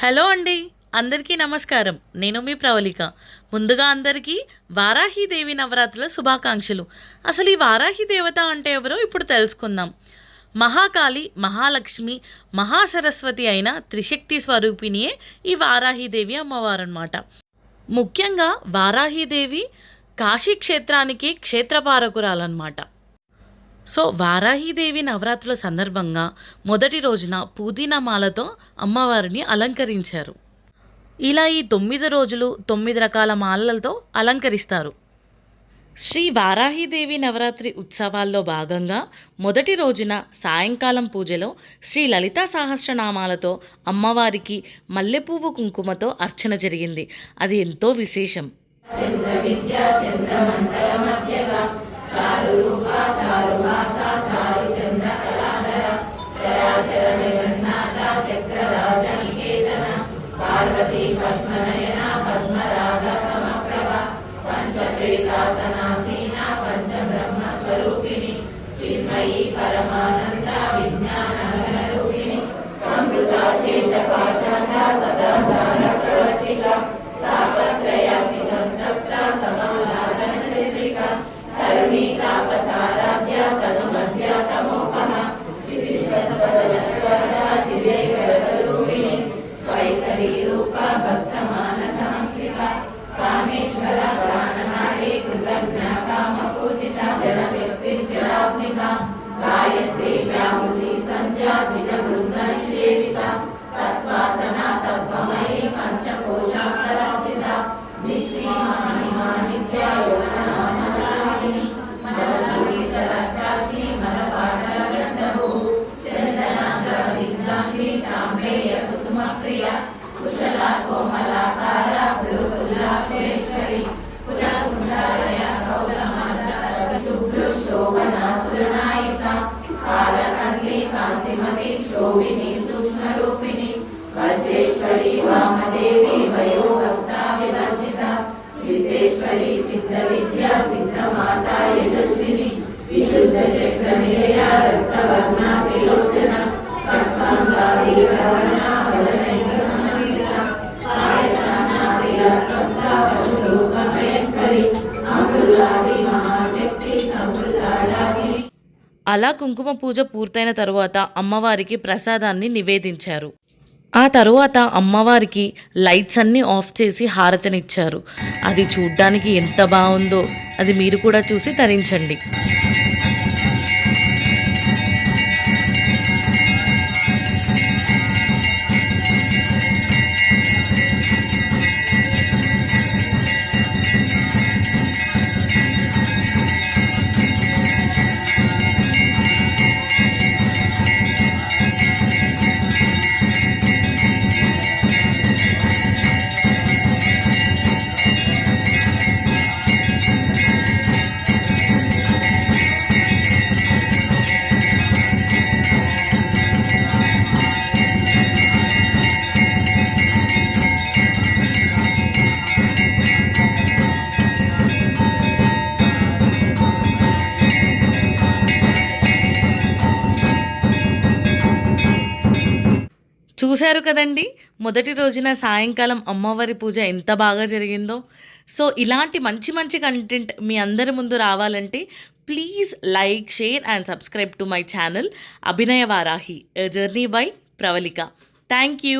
Hello అండి అందరికీ నమస్కారం. నేను మీ ప్రవళిక. ముందుగా అందరికీ వారాహీదేవి నవరాత్రుల శుభాకాంక్షలు. అసలు ఈ వారాహి దేవత అంటే ఎవరో ఇప్పుడు తెలుసుకుందాం. మహాకాళి మహాలక్ష్మి మహాసరస్వతి అయిన త్రిశక్తి స్వరూపిణియే ఈ వారాహిదేవి అమ్మవారు అనమాట ముఖ్యంగా వారాహీదేవి కాశీ క్షేత్రానికి క్షేత్రపారకురాలన్నమాట. సో వారాహీదేవి నవరాత్రుల సందర్భంగా మొదటి రోజున పుదీనా మాలతో అమ్మవారిని అలంకరించారు. ఇలా ఈ తొమ్మిది రోజులు తొమ్మిది రకాల మాలలతో అలంకరిస్తారు. శ్రీ వారాహిదేవి నవరాత్రి ఉత్సవాల్లో భాగంగా మొదటి రోజున సాయంకాలం పూజలో శ్రీ లలితా సహస్రనామాలతో అమ్మవారికి మల్లెపువ్వు కుంకుమతో అర్చన జరిగింది. అది ఎంతో విశేషం. పార్వతీ పద్మనయన పద్మరాగ సమప్రభ పంచప్రీతాసనాసీన పంచబ్రహ్మ స్వరూపిణి చిన్మయీ పరమానంద విజ్ఞాన రూపిణి సంకృత శేష సదాచార ప్రవర్తిక తాపత్రయాగ్ని సంతప్త సమాధాన చంద్రిక తరుణీ తాపసార जडशक्तिजडात्मिका गायत्री व्याहुली सञ्जा द्विजवृन्दनिषेविता तत्त्वासना तत्त्वमयी पञ्चकोशान्तरा स्थिता निःसीमानि मानित्या यौवनमानशालिनी मदगीतरक्षाक्षी मदपाठगण्डभुः चन्दनाग्रहदिग्नाङ्गी चाम्बेय कुसुमप्रिया कुशला कोमलाका అలా కుంకుమ పూజ పూర్తయిన తరువాత అమ్మవారికి ప్రసాదాన్ని నివేదించారు. ఆ తరువాత అమ్మవారికి లైట్స్ అన్నీ ఆఫ్ చేసి హారతినిచ్చారు. అది చూడ్డానికి ఎంత బాగుందో అది మీరు కూడా చూసి తరించండి. చూశారు కదండి? మొదటి రోజున సాయంకాలం అమ్మవారి పూజ ఎంత బాగా జరిగిందో. సో ఇలాంటి మంచి మంచి కంటెంట్ మీ అందరి ముందు రావాలంటే please like share and subscribe to my channel Abhinaya Varahi journey by Pravallika thank you